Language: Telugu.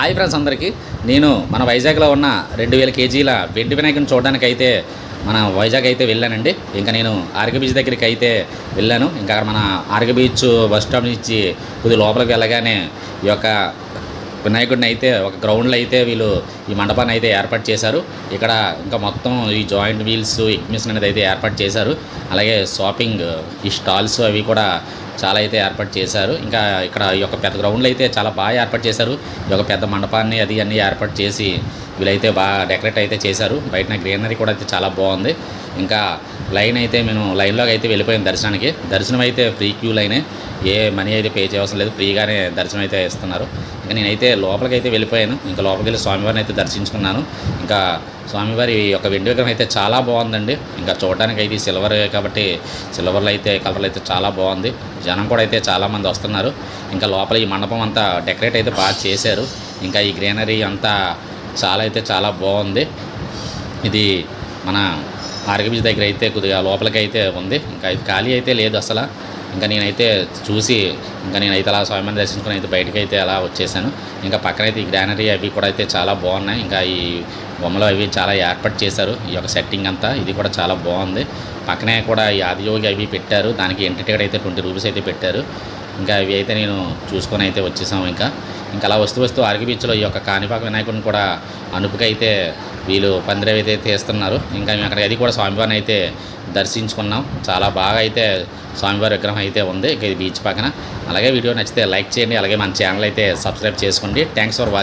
హాయ్ ఫ్రెండ్స్ అందరికీ. నేను మన వైజాగ్లో ఉన్న రెండు వేల కేజీల వెండి వినాయకుని చూడడానికి అయితే మన వైజాగ్ అయితే వెళ్ళానండి. ఇంకా నేను ఆర్గ బీచ్ దగ్గరికి అయితే వెళ్ళాను. ఇంకా మన ఆర్గ బీచ్ బస్ స్టాప్ నుంచి కొద్ది లోపలికి వెళ్ళగానే ఈ యొక్క వినాయకుడిని అయితే ఒక గ్రౌండ్లో అయితే వీళ్ళు ఈ మండపాన్ని అయితే ఏర్పాటు చేశారు. ఇక్కడ ఇంకా మొత్తం ఈ జాయింట్ వీల్స్ ఎగ్మిషన్ అనేది అయితే ఏర్పాటు చేశారు. అలాగే షాపింగ్ ఈ స్టాల్స్ అవి కూడా చాలా అయితే ఏర్పాటు చేశారు. ఇంకా ఇక్కడ ఈ యొక్క పెద్ద గ్రౌండ్లో అయితే చాలా బాగా ఏర్పాటు చేశారు. ఈ యొక్క పెద్ద మండపాన్ని అది అన్నీ ఏర్పాటు చేసి వీళ్ళైతే బాగా డెకరేట్ అయితే చేశారు. బయట గ్రీనరీ కూడా అయితే చాలా బాగుంది. ఇంకా లైన్ అయితే మేము లైన్లోకి అయితే వెళ్ళిపోయాం దర్శనానికి. దర్శనం అయితే ఫ్రీ క్యూ లైనే. ఏ మనీ అయితే పే చేయవసరం లేదు. ఫ్రీగానే దర్శనం అయితే ఇస్తున్నారు. ఇంకా నేనైతే లోపలికి అయితే వెళ్ళిపోయాను. ఇంకా లోపలికి వెళ్ళి స్వామివారిని అయితే దర్శించుకున్నాను. ఇంకా స్వామివారి యొక్క వెండి విగ్రహం అయితే చాలా బాగుందండి. ఇంకా చూడడానికి అయితే సిల్వర్ కాబట్టి సిల్వర్లో అయితే కలర్లు అయితే చాలా బాగుంది. జనం కూడా అయితే చాలామంది వస్తున్నారు. ఇంకా లోపల ఈ మండపం అంతా డెకరేట్ అయితే బాగా చేశారు. ఇంకా ఈ గ్రీనరీ అంతా చాలా అయితే చాలా బాగుంది. ఇది మన ఆర్గ బీచ్ దగ్గర అయితే కొద్దిగా లోపలికి అయితే ఉంది. ఇంకా ఖాళీ అయితే లేదు అసలు. ఇంకా నేనైతే చూసి ఇంకా నేనైతే అలా స్వామిని దర్శించుకుని అయితే బయటకు అయితే అలా వచ్చేసాను. ఇంకా పక్కన అయితే ఈ గ్రానరీ అవి కూడా అయితే చాలా బాగున్నాయి. ఇంకా ఈ బొమ్మలు అవి చాలా ఏర్పాటు చేశారు. ఈ యొక్క సెట్టింగ్ అంతా ఇది కూడా చాలా బాగుంది. పక్కనే కూడా ఈ ఆదియోగి అవి పెట్టారు. దానికి ఎంట్రీ టికెట్ అయితే ట్వంటీ రూపీస్ అయితే పెట్టారు. ఇంకా అవి అయితే నేను చూసుకొని అయితే వచ్చేసాము ఇంకా. ఇంకా అలా వస్తూ వస్తూ అరగి బీచ్లో ఈ యొక్క కాణిపాక వినాయకుడిని కూడా అనుపుకైతే వీళ్ళు పందిరి అయితే తీస్తున్నారు. ఇంకా మేము అక్కడ అది కూడా స్వామివారిని అయితే దర్శించుకున్నాం. చాలా బాగా అయితే స్వామివారి విగ్రహం అయితే ఉంది. ఇక ఇది బీచ్ పక్కన. అలాగే వీడియో నచ్చితే లైక్ చేయండి. అలాగే మన ఛానల్ అయితే సబ్స్క్రైబ్ చేసుకోండి. Thanks for watching